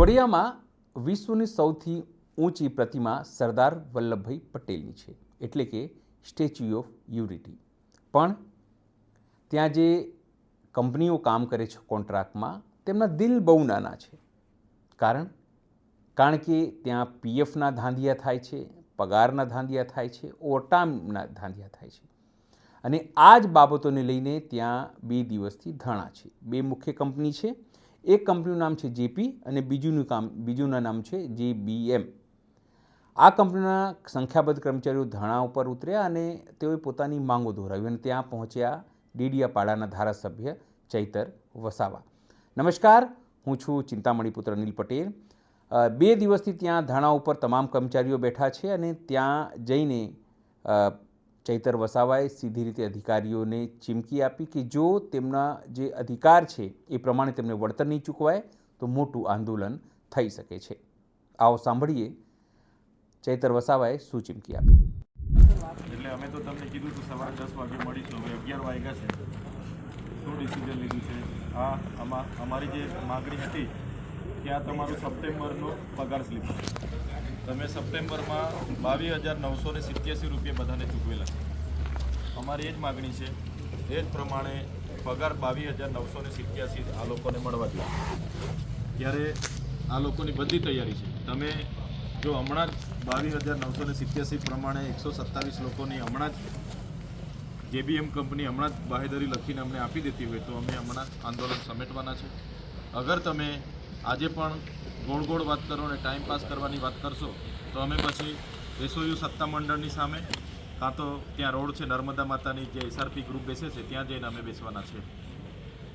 કેવડિયામાં વિશ્વની સૌથી ઊંચી પ્રતિમા સરદાર વલ્લભભાઈ પટેલની છે, એટલે કે સ્ટેચ્યુ ઓફ યુનિટી. પણ ત્યાં જે કંપનીઓ કામ કરે છે કોન્ટ્રાક્ટમાં, તેમના દિલ બહુ નાના છે. કારણ કારણ કે ત્યાં પીએફના ધાંધિયા થાય છે, પગારના ધાંધિયા થાય છે ઓવરટાઈમના ધાંધિયા થાય છે. અને આ જ બાબતોને લઈને ત્યાં બે દિવસથી ધણા છે. બે મુખ્ય કંપની છે એક કંપનીનું નામ છે જેપી અને બીજુંનું કામ, બીજુંના નામ છે જે બીએમ આ કંપનીના સંખ્યાબદ્ધ કર્મચારીઓ ધરણા ઉપર ઉતર્યા અને તેઓએ પોતાની માંગો દોહરાવી અને ત્યાં પહોંચ્યા ડીડીયાપાડાના ધારાસભ્ય ચૈતર વસાવા. નમસ્કાર, હું છું ચિંતામણી પુત્ર અનિલ પટેલ બે દિવસથી ત્યાં ધાણા ઉપર તમામ કર્મચારીઓ બેઠા છે અને ત્યાં જઈને ચૈતર વસાવાએ સીધી રીતે અધિકારીઓને ચીમકી આપી કે જો તેમના જે અધિકાર છે એ પ્રમાણે તેમને વળતર નહીં ચૂકવાય, તો મોટું આંદોલન થઈ શકે છે. આવો સાંભળીએ ચૈતર વસાવાએ શું ચીમકી આપી. એટલે અમે તો તમને કીધું હતું સવારે દસ વાગે મળીશું, હવે અગિયાર વાગ્યા છે. શું ડિસિઝન લીધું છે? આ અમા, અમારી જે માગણી હતી ત્યાં તમારું સપ્ટેમ્બરનો પગાર સ્લીપ તમે સપ્ટેમ્બરમાં બાવીસ હજાર નવસો ને સિત્યાસી રૂપિયા બધાને ચૂકવેલા છે. અમારી એ જ માગણી છે, એ જ પ્રમાણે પગાર બાવીસ હજાર નવસો ને સિત્યાસી આ લોકોને મળવા જોઈએ. ત્યારે આ લોકોની બધી તૈયારી છે. તમે જો હમણાં જ બાવીસ હજાર નવસો ને સિત્યાસી પ્રમાણે એકસો સત્તાવીસ લોકોની હમણાં જ જેબીએમ કંપની હમણાં જ બાહેદરી લખીને અમને આપી દેતી હોય તો અમે હમણાં આંદોલન સમેટવાના છે. અગર તમે આજે પણ ગોળ ગોળ વાત કરો અને ટાઈમ પાસ કરવાની વાત કરશો, તો અમે પછી એસઓયુ સત્તામંડળની સામે, કાં તો ત્યાં રોડ છે નર્મદા માતાની જે એસઆરપી ગ્રુપ બેસે છે, ત્યાં જઈને અમે બેસવાના છે.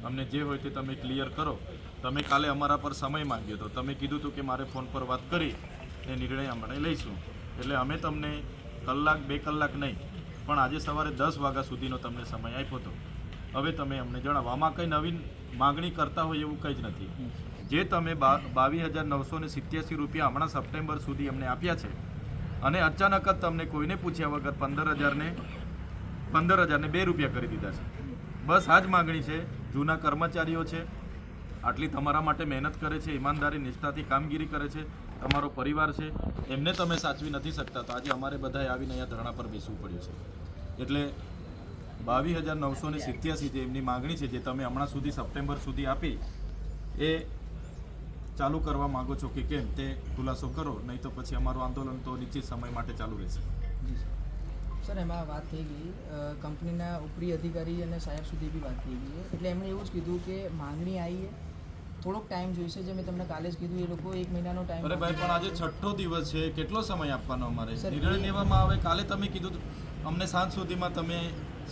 અમને જે હોય તે તમે ક્લિયર કરો. તમે કાલે અમારા પર સમય માંગ્યો હતો તમે કીધું હતું કે મારે ફોન પર વાત કરી, એ નિર્ણય અમે લઈશું. એટલે અમે તમને કલાક, બે કલાક નહીં, પણ આજે સવારે દસ વાગ્યા સુધીનો તમને સમય આપ્યો હતો. હવે તમે અમને જણાવો. આમાં કંઈ નવીન માગણી કરતા હોય એવું કંઈ જ નથી. જે તમે બાવીસ હજાર નવસો ને સિત્યાસી રૂપિયા હમણાં સપ્ટેમ્બર સુધી અમને આપ્યા છે. અને અચાનક જ તમને કોઈને પૂછ્યા વગર પંદર હજારને પંદર હજારને બે રૂપિયા કરી દીધા છે. બસ આ જ માગણી છે. જૂના કર્મચારીઓ છે. આટલી તમારા માટે મહેનત કરે છે, ઈમાનદારી, નિષ્ઠાથી કામગીરી કરે છે. તમારો પરિવાર છે. એમને તમે સાચવી નથી શકતા. તો આજે અમારે બધાએ આવીને અહીંયા ધરણા પર બેસવું પડ્યું છે. એટલે બાવીસ હજાર નવસો ને સિત્યાસી જે એમની માગણી છે, જે તમે હમણાં સુધી સપ્ટેમ્બર સુધી આપી, એ ચાલુ કરવા માંગો છો કે કેમ તે ખુલાસો કરો નહીં તો પછી અમારું આંદોલન તો નિશ્ચિત સમય માટે ચાલુ રહેશે. સર. એમાં વાત થઈ ગઈ કંપનીના ઉપરી અધિકારી અને સાહેબ સુધી બી વાત થઈ ગઈ એટલે એમણે એવું જ કીધું કે માંગણી આવી થોડોક ટાઈમ જોઈશે જે મેં તમને કાલે જ કીધું એ લોકો એક મહિનાનો ટાઈમ અરે ભાઈ પણ આજે છઠ્ઠો દિવસ છે કેટલો સમય આપવાનો અમારે? નિર્ણય લેવામાં આવે કાલે તમે કીધું અમને સાંજ સુધીમાં તમે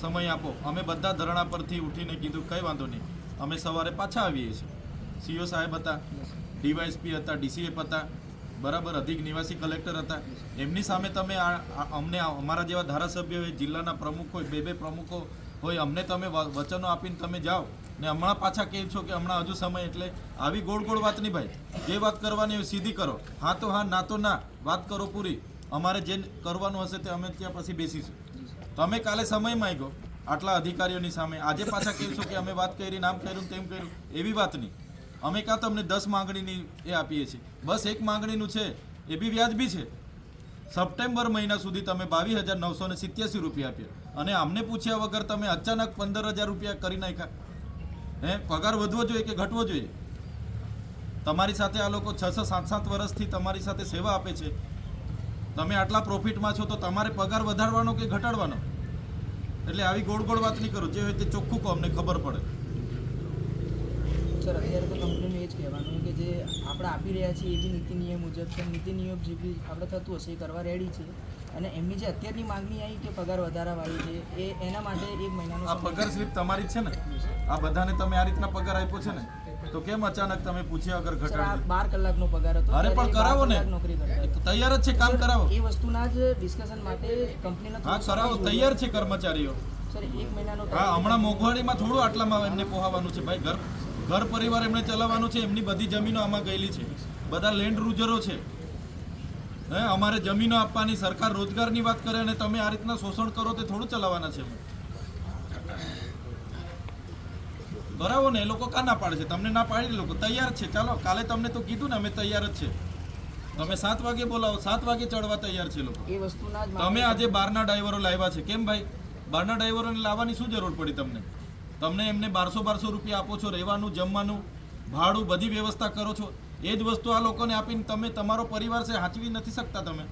સમય આપો. અમે બધા ધરણા પરથી ઉઠીને કીધું કંઈ વાંધો નહીં અમે સવારે પાછા આવીએ છીએ. સીઓ સાહેબ હતા. ડીવાયએસપી હતા, ડીસીએફ હતા, બરાબર, અધિક નિવાસી કલેક્ટર હતા. એમની સામે તમે અમને અમારા જેવા ધારાસભ્યો હોય, જિલ્લાના પ્રમુખ હોય, બે બે પ્રમુખો હોય, અમને તમે વચનો આપીને તમે જાઓ. ને હમણાં પાછા કહે છો કે હમણાં હજુ સમય એટલે આવી ગોળ ગોળ વાત નહીં ભાઈ. જે વાત કરવાની હોય સીધી કરો. હા તો હા, ના તો ના. વાત કરો પૂરી. અમારે જે કરવાનું હશે તે અમે ત્યાં પછી બેસીશું. તમે કાલે સમય માંગ્યો. આટલા અધિકારીઓની સામે. આજે પાછા કહે છો કે અમે વાત કરી, નામ કર્યું તેમ કર્યું. એવી વાત નહીં. અમે કાં તો અમને દસ માંગણીની એ આપીએ છીએ. બસ એક માંગણીનું છે, એ બી વ્યાજબી છે. સપ્ટેમ્બર મહિના સુધી તમે બાવીસ હજાર નવસો ને સિત્યાસી રૂપિયા આપ્યા. અને અમને પૂછ્યા વગર તમે અચાનક પંદર હજાર રૂપિયા કરી નાખ્યા. હે, પગાર વધવો જોઈએ કે ઘટવો જોઈએ? તમારી સાથે આ લોકો છ છ સાત સાત વર્ષથી તમારી સાથે સેવા આપે છે. તમે આટલા પ્રોફિટમાં છો તો તમારે પગાર વધારવાનો કે ઘટાડવાનો? એટલે આવી ગોળ ગોળ વાત નહીં કરો. જે હોય તે ચોખ્ખું કહો, અમને ખબર પડે. સર અત્યારે તો કંપનીનું એ જ કહેવાનું કે જે આપણે આપી રહ્યા છીએ એ બી નીતિ નિયમ મુજબ છે. નીતિ નિયમ જે બી આપણે થતું હશે એ કરવા રેડી છે. અને એમની જે અત્યારની માંગણી આવી કે પગાર વધારાવાળી છે એ એના માટે એક મહિનાનો આ પગાર સ્લીપ તમારી છે ને? આ બધાને તમે આ રીતના પગાર આપ્યો છે ને? તો કેમ અચાનક તમે પૂછ્યા વગર સર ઘટાડી બાર કલાકનો પગાર હતો. અરે પણ કરાવો ને. નોકરી તૈયાર જ છે કામ કરાવો. એ વસ્તુના જ ડિસ્કશન માટે કંપનીના હા કરાવો તૈયાર છે કર્મચારીઓ. સર એક મહિનાનો હા હમણાં મોંઘવારીમાં થોડું આટલામાં એમને પોહાવાનું છે ભાઈ ઘર ઘર પરિવાર એમને ચલાવવાનું છે એમની બધી જમીનો આમાં ગયેલી છે. બધા લેન્ડ રૂઝરો છે. હે અમારે જમીનો આપવાની સરકાર રોજગારની વાત કરે અને તમે આ રીતના શોષણ કરો તે થોડું ચલાવવાના છે બરાબર ને એ લોકો કા ના પાડે છે? તમને ના પાડી લોકો. તૈયાર છે. ચાલો કાલે તમને તો કીધું ને અમે તૈયાર જ છે. તમે સાત વાગે બોલાવો. સાત વાગે ચડવા તૈયાર છે લોકો. એ વસ્તુ તમે આજે બહારના ડ્રાઈવરો લાવ્યા છે. કેમ ભાઈ? બહારના ડ્રાઈવરોને લાવવાની શું જરૂર પડી તમને? તમને એમને બારસો બારસો રૂપિયા આપો છો, રહેવાનું, જમવાનું, ભાડું, બધી વ્યવસ્થા કરો છો. એ જ વસ્તુ આ લોકોને આપીને તમે તમારો પરિવાર છે, હાંચવી નથી શકતા તમે.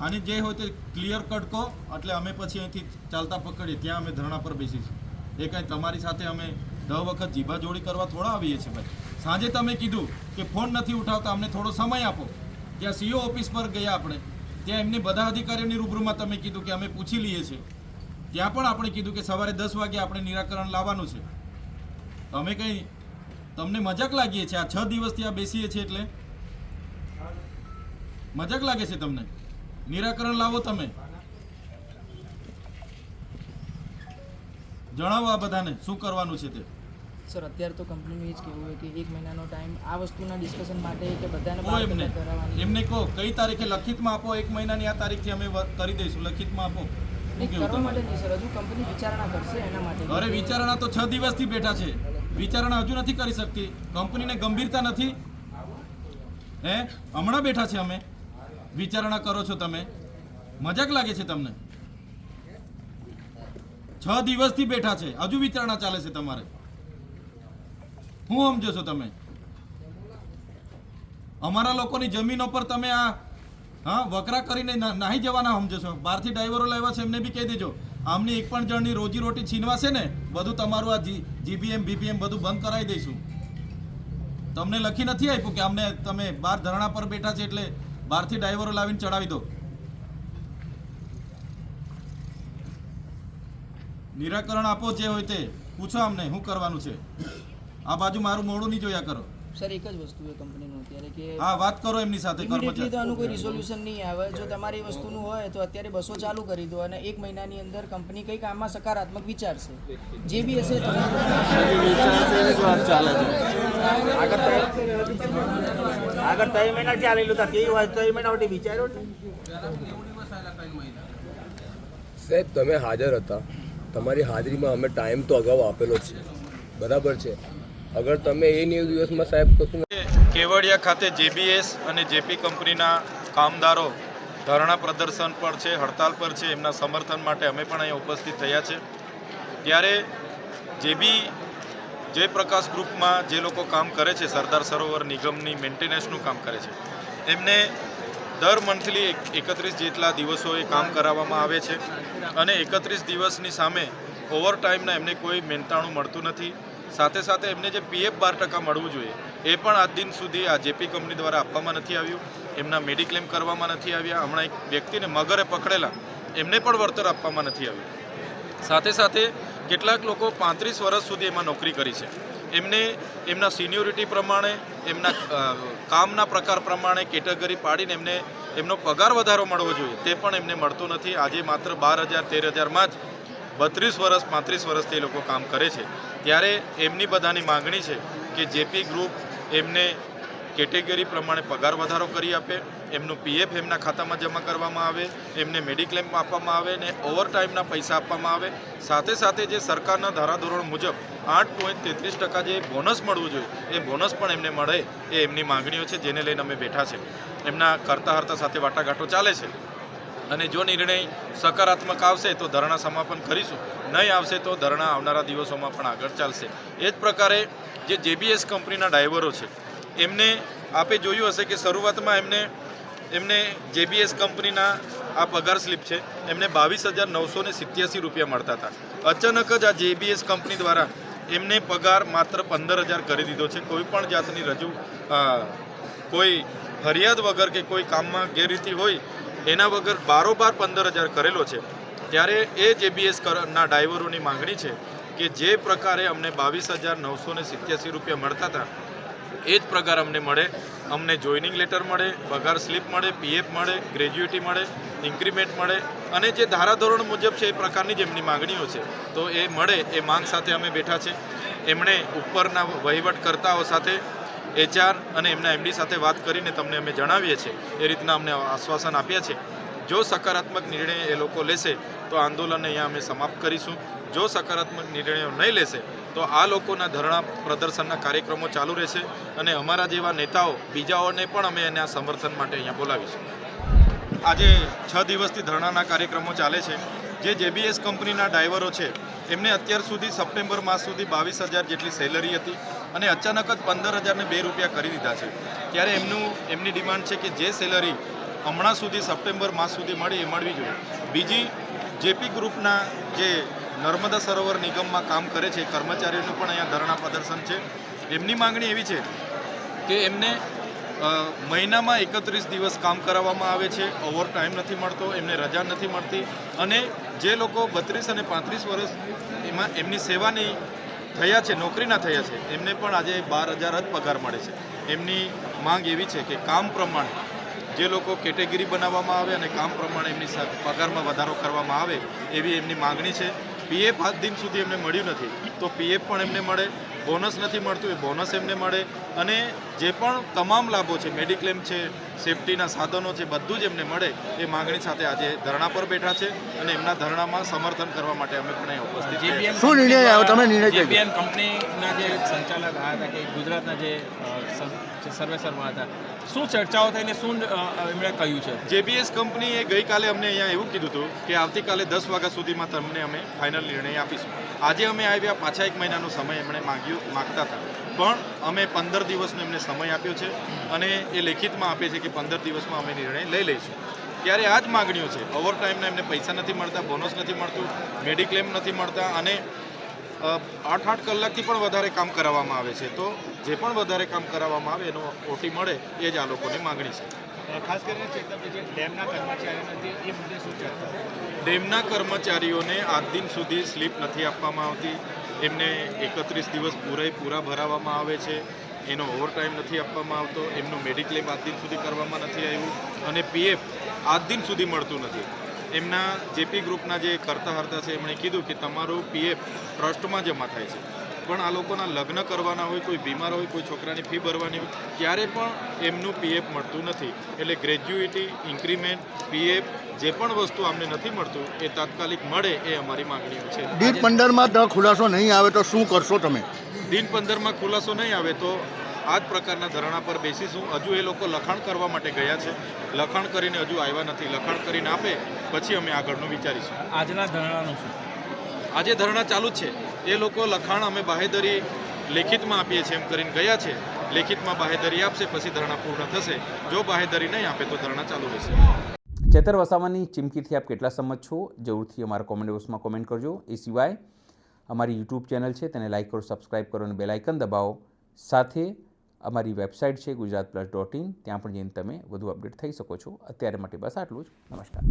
આની જે હોય તે ક્લિયર કટ કહો, એટલે અમે પછી અહીંથી ચાલતા પકડીએ, ત્યાં અમે ધરણા પર બેસીશું એ કાંઈ તમારી સાથે અમે દહ વખત જીભા જોડી કરવા થોડા આવીએ છીએ ભાઈ. સાંજે તમે કીધું કે ફોન નથી ઉઠાવતા, અમને થોડો સમય આપો. ત્યાં સીઓ ઓફિસ પર ગયા આપણે. ત્યાં એમને બધા અધિકારીઓની રૂબરૂમાં તમે કીધું કે અમે પૂછી લઈએ છીએ. ત્યાં પણ આપણે કીધું કે સવારે દસ વાગે આપણે નિરાકરણ લાવવાનું છે. અમે કંઈ તમને મજાક લાગીએ છીએ? આ છ દિવસથી આ બેસીએ છીએ એટલે? મજાક લાગે છે તમને? નિરાકરણ લાવો તમે. જણાવો આ બધાને શું કરવાનું છે તે? સર અત્યારે તો કંપનીનું એ જ કહેવું હોય કે એક મહિનાનો ટાઈમ આ વસ્તુના ડિસ્કશન માટે કે બધાને એમને એમને કહો કઈ તારીખે? લખિતમાં આપો એક મહિનાની આ તારીખથી અમે કરી દઈશું. લખિતમાં આપો. કરવા માટે નહીં સર હજુ કંપની વિચારણા કરશે એના માટે. અરે વિચારણા તો છ દિવસથી બેઠા છે. વિચારણા હજુ નથી કરી શકતી. કંપનીને ગંભીરતા નથી. હે? હમણાં બેઠા છે અમે. વિચારણા કરો છો તમે. મજાક લાગે છે તમને? છ દિવસથી બેઠા છે. હજુ વિચારણા ચાલે છે તમારે. હું સમજો છો તમે? અમારા લોકોની જમીનો પર તમે આ હા, વકરા કરીને નાહી જવાના સમજો બહારથી ડ્રાઈવરો લાવ્યા છે, એમને બી કહી દેજો. આમની એક પણ જણની રોજી રોટી છીનવાશે ને, બધું તમારું આ જીબીએમ બીબીએમ બધું બંધ કરાવી દઈશું. તમને લખી નથી આપ્યું કે અમને તમે બહાર ધરણા પર બેઠા છે એટલે બહારથી ડ્રાઈવરો લાવીને ચડાવી દો. નિરાકરણ આપો જે હોય તે. પૂછો અમને શું કરવાનું છે? આ બાજુ મારું મોડું નહીં જોયા કરો. સર એક જ વસ્તુ છે કંપનીનું અત્યારે કે હા વાત કરો એમની સાથે કર્મચારી. તો આનું કોઈ રિઝોલ્યુશન નહીં આવે. જો તમારી વસ્તુનું હોય તો અત્યારે બસો ચાલુ કરી દો અને એક મહિનાની અંદર કંપની કંઈક આમાં સકારાત્મક વિચારશે. જે બી હશે આગળ ત્રણ મહિના ચાલેલું હતા તે વાત ત્રણ મહિના સુધી વિચાર્યો સાહેબ તમે હાજર હતા. તમારી હાજરીમાં અમે ટાઈમ તો અગાઉ આપેલો છે. બરાબર છે. અગર તમે એ નેવ દિવસમાં સાહેબ કશું કેવડિયા ખાતે જેબીએસ અને જેપી કંપનીના કામદારો ધરણા પ્રદર્શન પર છે, હડતાલ પર છે, એમના સમર્થન માટે અમે પણ અહીંયા ઉપસ્થિત થયા છે. ત્યારે જેબી જયપ્રકાશ ગ્રુપમાં જે લોકો કામ કરે છે, સરદાર સરોવર નિગમની મેન્ટેનન્સનું કામ કરે છે, એમને દર મંથલી એકત્રીસ જેટલા દિવસો એ કામ કરાવવામાં આવે છે અને એકત્રીસ દિવસની સામે ઓવરટાઈમના એમને કોઈ મહેનતાણું મળતું નથી. સાથે સાથે એમને જે પીએફ બાર ટકા મળવું જોઈએ, એ પણ આજ દિન સુધી આ જેપી કંપની દ્વારા આપવામાં નથી આવ્યું. એમના મેડિક્લેમ કરવામાં નથી આવ્યા. હમણાં એક વ્યક્તિને મગરે પકડેલા, એમને પણ વળતર આપવામાં નથી આવ્યું. સાથે સાથે કેટલાક લોકો પાંત્રીસ વર્ષ સુધી એમાં નોકરી કરી છે. એમને, એમના સિનિયોરિટી પ્રમાણે, એમના કામના પ્રકાર પ્રમાણે કેટેગરી પાડીને એમને, એમનો પગાર વધારો મળવો જોઈએ. તે પણ એમને મળતો નથી. આજે માત્ર બાર હજાર, તેર હજારમાં જ બત્રીસ વર્ષ, પાંત્રીસ વર્ષથી એ લોકો કામ કરે છે. ત્યારે એમની બધાની માગણી છે કે જેપી ગ્રુપ એમને કેટેગરી પ્રમાણે પગાર વધારો કરી આપે, એમનું પીએફ એમના ખાતામાં જમા કરવામાં આવે, એમને મેડિક્લેમ આપવામાં આવે ને ઓવરટાઈમના પૈસા આપવામાં આવે. સાથે સાથે જે સરકારના ધારાધોરણ મુજબ આઠ પોઈન્ટ તેત્રીસ ટકા જે બોનસ મળવું જોઈએ, એ બોનસ પણ એમને મળે એ એમની માગણીઓ છે, જેને લઈને અમે બેઠા છે. એમના કરતા હરતા સાથે વાટાઘાટો ચાલે છે. અને જો નિર્ણય સકારાત્મક આવશે તો ધરણા સમાપન કરીશું. નહીં આવશે તો ધરણા આવનારા દિવસોમાં પણ આગળ ચાલશે. એ જ પ્રકારે જે જેબીએસ કંપનીના ડ્રાઈવરો છે, એમને આપે જોયું હશે કે શરૂઆતમાં એમને એમને જેબીએસ કંપનીના આ પગાર સ્લિપ છે, એમને બાવીસ હજાર નવસો ને સિત્યાસી રૂપિયા મળતા હતા. અચાનક જ આ જેબીએસ કંપની દ્વારા એમને પગાર માત્ર પંદર હજાર કરી દીધો છે. કોઈ પણ જાતની રજૂ કોઈ ફરિયાદ વગર કે કોઈ કામમાં ગેરરીતિ હોય એના વગર બારોબાર પંદર હજાર કરેલો છે. ત્યારે એ જેબીએસ ના ડ્રાઈવરોની માંગણી છે કે જે પ્રકારે અમને બાવીસ હજાર નવસો ને સિત્યાસી રૂપિયા મળતા હતા, એ જ પ્રકાર અમને મળે. અમને જોઈનિંગ લેટર મળે, પગાર સ્લિપ મળે, પીએફ મળે, ગ્રેજ્યુએટી મળે, ઇન્ક્રીમેન્ટ મળે અને જે ધારાધોરણ મુજબ છે એ પ્રકારની જ એમની માગણીઓ છે. તો એ મળે, એ માંગ સાથે અમે બેઠા છે. એમણે ઉપરના વહીવટકર્તાઓ સાથે એચઆર અને એમના એમડી સાથે વાત કરીને તમને અમે જણાવીએ છીએ. એ રીતના અમને આશ્વાસન આપ્યા છે. જો સકારાત્મક નિર્ણય એ લોકો લેશે, તો આંદોલનને અહીંયા અમે સમાપ્ત કરીશું. જો સકારાત્મક નિર્ણયો નહીં લેશે, તો આ લોકોના ધરણા પ્રદર્શનના કાર્યક્રમો ચાલુ રહેશે અને અમારા જેવા નેતાઓ બીજાઓને પણ અમે એના સમર્થન માટે અહીંયા બોલાવીશું. આજે છ દિવસથી ધરણાના કાર્યક્રમો ચાલે છે. જે જેબીએસ કંપનીના ડ્રાઈવરો છે, એમને અત્યાર સુધી સપ્ટેમ્બર માસ સુધી બાવીસ હજાર જેટલી સેલરી હતી. અને અચાનક જ પંદર હજારને બે રૂપિયા કરી દીધા છે. ત્યારે એમનું, એમની ડિમાન્ડ છે કે જે સેલરી હમણાં સુધી સપ્ટેમ્બર માસ સુધી મળી એ મળવી જોઈએ. બીજી, જેપી ગ્રુપના જે નર્મદા સરોવર નિગમમાં કામ કરે છે કર્મચારીઓનું પણ અહીંયા ધરણા પ્રદર્શન છે. એમની માંગણી એવી છે કે એમને મહિનામાં એકત્રીસ દિવસ કામ કરાવવામાં આવે છે, ઓવર ટાઈમ નથી મળતો, એમને રજા નથી મળતી અને જે લોકો બત્રીસ અને પાંત્રીસ વર્ષ એમાં એમની સેવાની થયા છે, નોકરીના થયા છે, એમને પણ આજે બાર હજાર જ પગાર મળે છે. એમની માંગ એવી છે કે કામ પ્રમાણે જે લોકો કેટેગરી બનાવવામાં આવે અને કામ પ્રમાણે એમની પગારમાં વધારો કરવામાં આવે એવી એમની માંગણી છે. પીએફ આજ દિન સુધી એમને મળ્યું નથી. તો પીએફ પણ એમને મળે બોનસ નથી મળતું એ બોનસ એમને મળે. અને જે પણ તમામ લાભો છે મેડિક્લેમ છે સેફટીના સાધનો છે બધું જ એમને મળે એ માંગણી સાથે આજે ધરણા પર બેઠા છે અને એમના ધરણામાં સમર્થન કરવા માટે અમે પણ અહીં ઉપસ્થિત શું નિર્ણય આવ્યો? તમે નિર્ણય જેબીએન કંપનીના જે સંચાલક આવ્યા હતા કે ગુજરાતના જે સર્વેસરમાં હતા શું ચર્ચાઓ થઈને શું એમણે કહ્યું છે? જેબીએસ કંપનીએ ગઈકાલે અમને અહીંયા એવું કીધું હતું કે આવતીકાલે દસ વાગ્યા સુધીમાં તમને અમે ફાઇનલ નિર્ણય આપીશું. આજે અમે આવ્યા પાછા એક મહિનાનો સમય એમણે માંગ્યું. માગતા હતા. પણ અમે પંદર દિવસનો એમને સમય આપ્યો છે અને એ લેખિતમાં આપે છે કે પંદર દિવસમાં અમે નિર્ણય લઈ લઈશું. ત્યારે આ જ માગણીઓ છે. ઓવર ટાઈમના એમને પૈસા નથી મળતા બોનસ નથી મળતું મેડિક્લેમ નથી મળતા અને આઠ આઠ કલાકથી પણ વધારે કામ કરાવવામાં આવે છે. તો જે પણ વધારે કામ કરાવવામાં આવે એનો ઓટી મળે એ જ આ લોકોની માગણી છે. ખાસ કરીને ડેમના કર્મચારીઓના ડેમના કર્મચારીઓને આજ દિન સુધી સ્લીપ નથી આપવામાં આવતી. એમને એકત્રીસ દિવસ પૂરેપૂરા ભરાવવામાં આવે છે. એનો ઓવરટાઈમ નથી આપવામાં આવતો. એમનું મેડિક્લેમ આજ દિન સુધી કરવામાં નથી આવ્યું અને પીએફ આજ દિન સુધી મળતું નથી. એમના જેપી ગ્રુપના જે કરતા હરતા છે, એમણે કીધું કે તમારું પીએફ ટ્રસ્ટમાં જમા થાય છે. પણ આ લોકોના લગ્ન કરવાના હોય કોઈ બીમાર હોય કોઈ છોકરાની ફી ભરવાની હોય ત્યારે પણ એમનું પીએફ મળતું નથી. એટલે ગ્રેજ્યુએટી ઇન્ક્રીમેન્ટ પીએફ જે પણ વસ્તુ અમને નથી મળતું એ તાત્કાલિક મળે એ અમારી માંગણીઓ છે. દિન પંદરમાં ખુલાસો નહીં આવે તો શું કરશો તમે? દિન પંદરમાં ખુલાસો નહીં આવે તો આ જ પ્રકારના ધરણા પર બેસીશું. હજુ એ લોકો લખાણ કરવા માટે ગયા છે. લખાણ કરીને હજુ આવ્યા નથી. લખાણ કરીને આપે પછી અમે આગળનું વિચારીશું. આજના ધરણાનું શું? આજે ધરણા ચાલુ જ છે. એ લોકો લખાણ અમે બાહેધરી લેખિતમાં આપીએ છીએ એમ કરીને ગયા છે. લેખિતમાં બાહેધરી આપશે, પછી ધરણા પૂર્ણ થશે. જો બાહેધરી નહીં આપે તો ધરણા ચાલુ રહેશે. ચેતર વસાવાની ચીમકીથી આપ કેટલા સમજ છો? જરૂરથી અમારા કોમેન્ટ બોક્સમાં કોમેન્ટ કરજો. એ સિવાય અમારી યુટ્યુબ ચેનલ છે, તેને લાઇક કરો સબસ્ક્રાઇબ કરો અને બેલાઇકન દબાવો. સાથે અમારી વેબસાઇટ છે ગુજરાત પ્લસ ડોટ ઇન ત્યાં પણ જઈને તમે વધુ અપડેટ થઈ શકો છો. અત્યારે માટે બસ આટલું જ. નમસ્કાર.